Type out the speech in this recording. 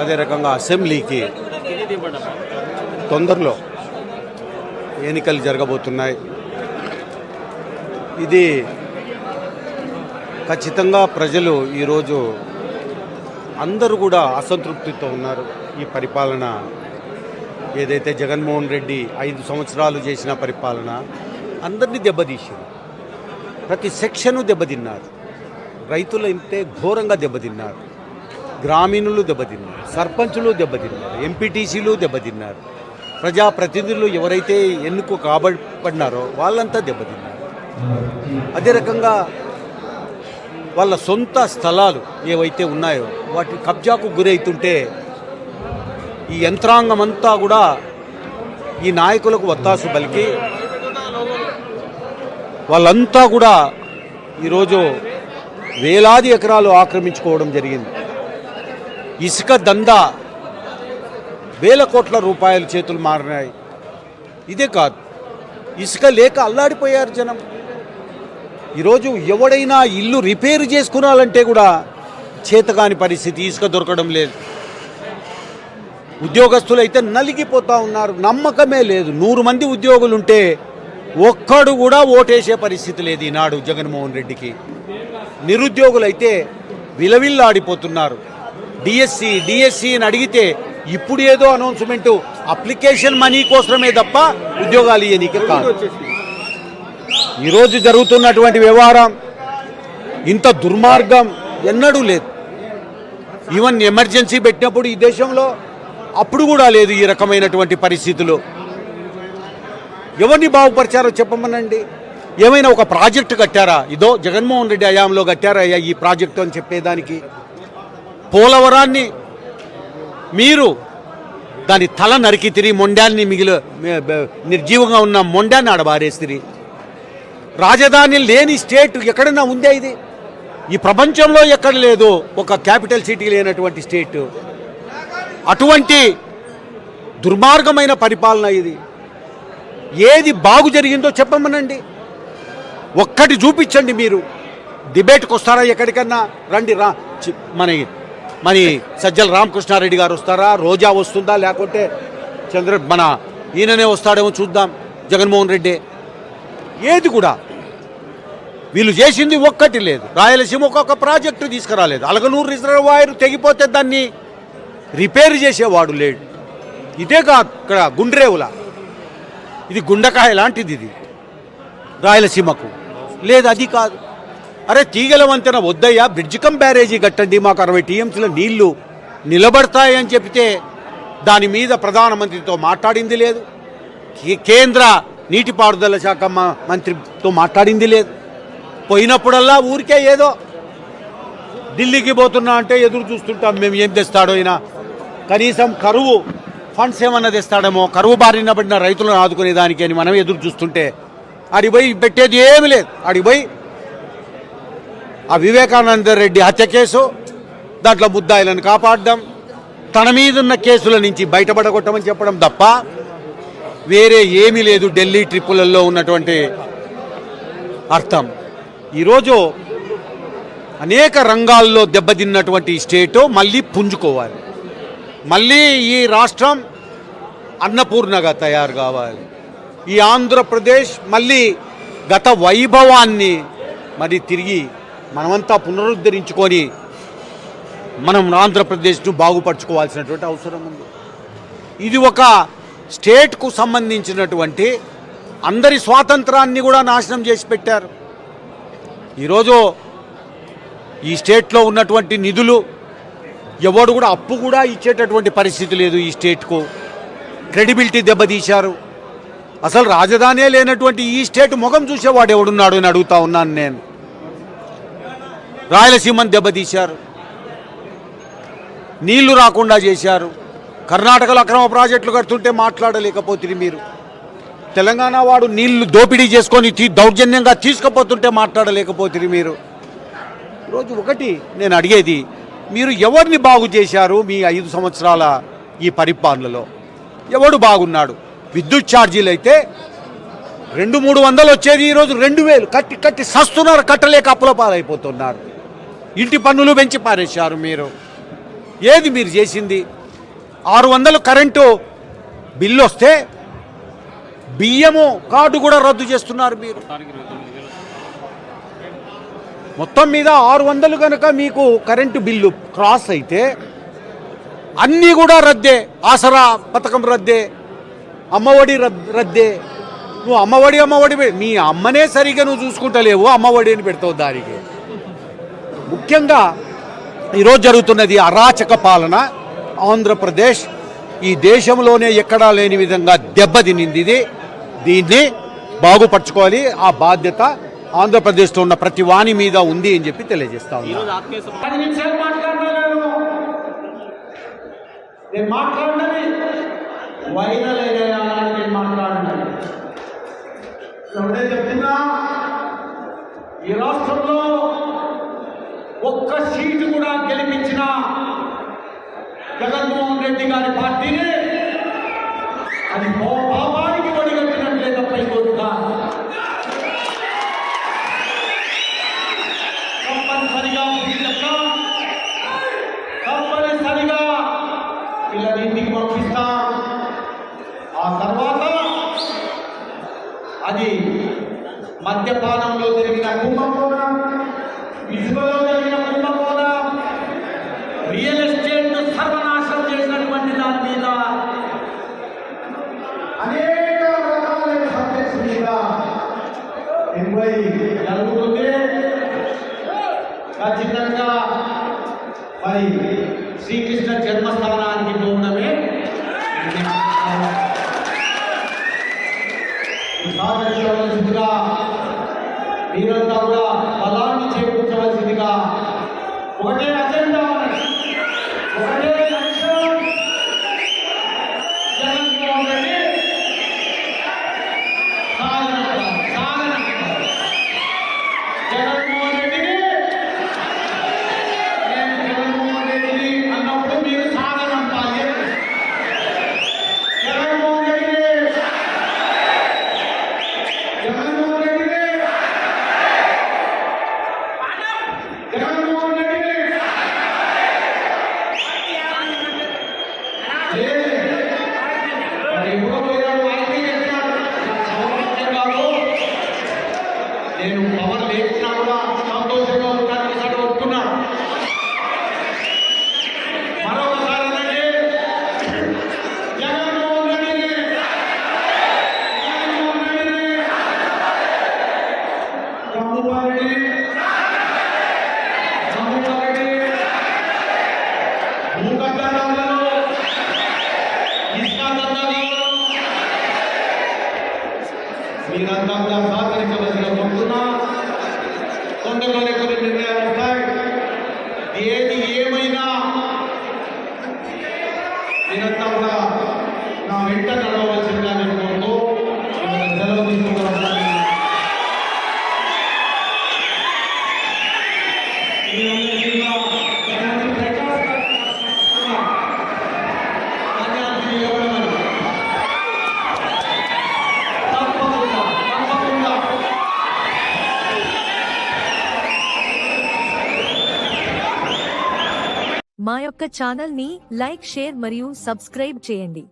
అదే రకంగా అసెంబ్లీకి తొందరలో ఎన్నికలు జరగబోతున్నాయి. ఇది ఖచ్చితంగా ప్రజలు ఈరోజు అందరూ కూడా అసంతృప్తితో ఉన్నారు. ఈ పరిపాలన ఏదైతే జగన్మోహన్ రెడ్డి ఐదు సంవత్సరాలు చేసిన పరిపాలన అందరినీ దెబ్బతీసింది. ప్రతి సెక్షను దెబ్బతిన్నారు. రైతులు అయితే ఘోరంగా దెబ్బతిన్నారు. గ్రామీణులు దెబ్బతిన్నారు సర్పంచులు దెబ్బతిన్నారు ఎంపీటీసీలు దెబ్బతిన్నారు ప్రజాప్రతినిధులు ఎవరైతే ఎన్నుకు కాబడిపడినారో వాళ్ళంతా దెబ్బతిన్నారు. అదే రకంగా వాళ్ళ సొంత స్థలాలు ఏవైతే ఉన్నాయో వాటి కబ్జాకు గురవుతుంటే ఈ యంత్రాంగం అంతా కూడా ఈ నాయకులకు వత్తాసు పలికి వాళ్ళంతా కూడా ఈరోజు వేలాది ఎకరాలు ఆక్రమించుకోవడం జరిగింది. ఇసుక దందా వేల కోట్ల రూపాయల చేతులు మారినాయి. ఇదే కాదు ఇసుక లేక అల్లాడిపోయారు జనం. ఈరోజు ఎవడైనా ఇల్లు రిపేర్ చేసుకోవాలంటే కూడా చేతకాని పరిస్థితి ఇసుక దొరకడం లేదు. ఉద్యోగస్తులు అయితే నలిగిపోతా ఉన్నారు నమ్మకమే లేదు. నూరు మంది ఉద్యోగులు ఉంటే ఒక్కడు కూడా ఓటేసే పరిస్థితి లేదు ఈనాడు జగన్మోహన్ రెడ్డికి. నిరుద్యోగులైతే విలవిల్లాడిపోతున్నారు. డిఎస్సి డిఎస్సి అని అడిగితే ఇప్పుడు ఏదో అనౌన్స్మెంట్ అప్లికేషన్ మనీ కోసమే తప్ప ఉద్యోగాలు ఇయ్యనీకి కాదు. ఈరోజు జరుగుతున్నటువంటి వ్యవహారం ఇంత దుర్మార్గం ఎన్నడూ లేదు. ఈవెన్ ఎమర్జెన్సీ పెట్టినప్పుడు ఈ దేశంలో అప్పుడు కూడా లేదు ఈ రకమైనటువంటి పరిస్థితులు. ఎవరిని బాగుపరిచారో చెప్పమనండి. ఏమైనా ఒక ప్రాజెక్టు కట్టారా? ఇదో జగన్మోహన్ రెడ్డి హయాంలో కట్టారా ఈ ప్రాజెక్టు అని చెప్పేదానికి? పోలవరాన్ని మీరు దాని తల నరికి తిరిగి మొండాన్ని మిగిలి నిర్జీవంగా ఉన్న మొండాన్ని ఆడబారేసిరి రాజధాని లేని స్టేట్ ఎక్కడన్నా ఉందే ఇది? ఈ ప్రపంచంలో ఎక్కడ లేదు ఒక క్యాపిటల్ సిటీ లేనటువంటి స్టేట్. అటువంటి దుర్మార్గమైన పరిపాలన ఇది. ఏది బాగు జరిగిందో చెప్పమనండి. ఒక్కటి చూపించండి మీరు. డిబేట్కి వస్తారా ఎక్కడికన్నా? రండి రా. మన మరి సజ్జల రామకృష్ణారెడ్డి గారు వస్తారా? రోజా వస్తుందా? లేకుంటే చంద్ర మన ఈయననే వస్తాడేమో చూద్దాం జగన్మోహన్ రెడ్డి. ఏది కూడా వీళ్ళు చేసింది ఒక్కటి లేదు. రాయలసీమ ఒక్కొక్క ప్రాజెక్టు తీసుకురాలేదు. అలగనూరు రిజర్వాయర్ తెగిపోతే దాన్ని రిపేర్ చేసేవాడు లేడు. ఇదే కాదు ఇక్కడ గుండ్రేవుల. ఇది గుండకాయ లాంటిది ఇది. రాయలసీమకు. లేదు అది కాదు. అరే తీగల వంతెన వద్దయ్యా బ్రిడ్జ్ కమ్ బ్యారేజీ కట్టండి మాకు అరవై టీఎంసీల నీళ్ళు నిలబడతాయని చెప్తే దాని మీద ప్రధానమంత్రితో మాట్లాడింది లేదు. కేంద్ర నీటిపారుదల శాఖ మంత్రితో మాట్లాడింది లేదు. పోయినప్పుడల్లా ఊరికే ఏదో ఢిల్లీకి పోతున్నా అంటే ఎదురు చూస్తుంటాం మేము ఏం తెస్తాడో అయినా. కనీసం కరువు ఫండ్స్ ఏమన్నా తెస్తాడేమో కరువు బారిన పడిన రైతులను ఆదుకునే దానికి అని మనం ఎదురు చూస్తుంటే అడిపోయి పెట్టేది ఏమి లేదు. ఆడికి పోయి ఆ వివేకానంద రెడ్డి హత్య కేసు దాంట్లో ముద్దాయిలను కాపాడడం తన మీదున్న కేసుల నుంచి బయటపడగొట్టమని చెప్పడం తప్ప వేరే ఏమీ లేదు ఢిల్లీ ట్రిప్పులలో ఉన్నటువంటి అర్థం. ఈరోజు అనేక రంగాల్లో దెబ్బతిన్నటువంటి స్టేటు మళ్ళీ పుంజుకోవాలి. మళ్ళీ ఈ రాష్ట్రం అన్నపూర్ణగా తయారు కావాలి. ఈ ఆంధ్రప్రదేశ్ మళ్ళీ గత వైభవాన్ని మరి తిరిగి మనమంతా పునరుద్ధరించుకొని మనం ఆంధ్రప్రదేశ్ను బాగుపరచుకోవాల్సినటువంటి అవసరం ఉంది. ఇది ఒక స్టేట్కు సంబంధించినటువంటి అందరి స్వాతంత్రాన్ని కూడా నాశనం చేసి పెట్టారు. ఈరోజు ఈ స్టేట్లో ఉన్నటువంటి నిధులు ఎవడు కూడా అప్పు కూడా ఇచ్చేటటువంటి పరిస్థితి లేదు ఈ స్టేట్కు క్రెడిబిలిటీ దెబ్బతీశారు. అసలు రాజధానే లేనటువంటి ఈ స్టేట్ ముఖం చూసేవాడు ఎవడున్నాడు అని అడుగుతా ఉన్నాను నేను. రాయలసీమను దెబ్బతీశారు. నీళ్ళు రాకుండా చేశారు. కర్ణాటకలో అక్రమ ప్రాజెక్టులు కడుతుంటే మాట్లాడలేకపోతుంది మీరు. తెలంగాణ వాడు నీళ్ళు దోపిడీ చేసుకొని తీ- దౌర్జన్యంగా తీసుకుపోతుంటే మాట్లాడలేకపోతుంది మీరు. ఈరోజు ఒకటి నేను అడిగేది మీరు ఎవరిని బాగు చేశారు మీ ఐదు సంవత్సరాల ఈ పరిపాలనలో? ఎవడు బాగున్నాడు? విద్యుత్ ఛార్జీలు అయితే రెండు మూడు వందలు వచ్చేది ఈరోజు రెండు వేలు. కట్టి కట్టి సస్తున్నారు కట్టలేక అప్పుల పాలైపోతున్నారు. ఇంటి పన్నులు పెంచి పారేశారు మీరు. ఏది మీరు చేసింది? ఆరు వందలు కరెంటు బిల్లు వస్తే బియ్యము కార్డు కూడా రద్దు చేస్తున్నారు మీరు. మొత్తం మీద ఆరు వందలు కనుక మీకు కరెంటు బిల్లు క్రాస్ అయితే అన్నీ కూడా రద్దే. ఆసరా పథకం రద్దే. అమ్మఒడి రద్దే. నువ్వు అమ్మఒడి అమ్మఒడి మీ అమ్మనే సరిగా నువ్వు చూసుకుంటలేవు. అమ్మఒడి అని పెడతావు దానికి. ముఖ్యంగా ఈరోజు జరుగుతున్నది అరాచక పాలన. ఆంధ్రప్రదేశ్ ఈ దేశంలోనే ఎక్కడా లేని విధంగా దెబ్బతినింది ఇది. దీన్ని బాగుపరచుకోవాలి. ఆ బాధ్యత ఆంధ్రప్రదేశ్లో ఉన్న ప్రతి వాణి మీద ఉంది అని చెప్పి తెలియజేస్తా ఉన్నా. ఈరోజు ఆత్మీయ సభ పది నిమిషాలు మాట్లాడలేదు నేను మాట్లాడినది వైరల్ అయ్యాలని నేను మాట్లాడినది ఎవడే చెప్తున్నా ఈ రాష్ట్రంలో ఒక్క సీటు కూడా గెలిపించిన జగన్మోహన్ రెడ్డి గారి పార్టీని అది పో- పాపానికి ఒడిగట్టినట్లే తప్ప ఇంకోటి తప్పనిసరిగా తప్పనిసరిగా వీళ్ళని ఇంటికి పంపిస్తాం ఆ తర్వాత అది మద్యపానంలో జరిగిన కుంభం ఎంక్వైరీ జరుగుతుంది ఖచ్చితంగా మరి శ్రీకృష్ణ జన్మస్థానానికి పోవడమే సాధించవలసిందిగా మీరంతా కూడా బలాన్ని చేకూర్చవలసిందిగా ఒకటే అజెండా ఒకటే మీరంతా సహకరించవలసిన కోరుతున్నా తొందరలోనే కొన్ని నిర్ణయాలు ఉంటాయి. ఏది ఏమైనా. మీరంతా నా వెంట నడవ మా యొక్క ఛానల్ని లైక్ షేర్ మరియు సబ్స్క్రైబ్ చేయండి.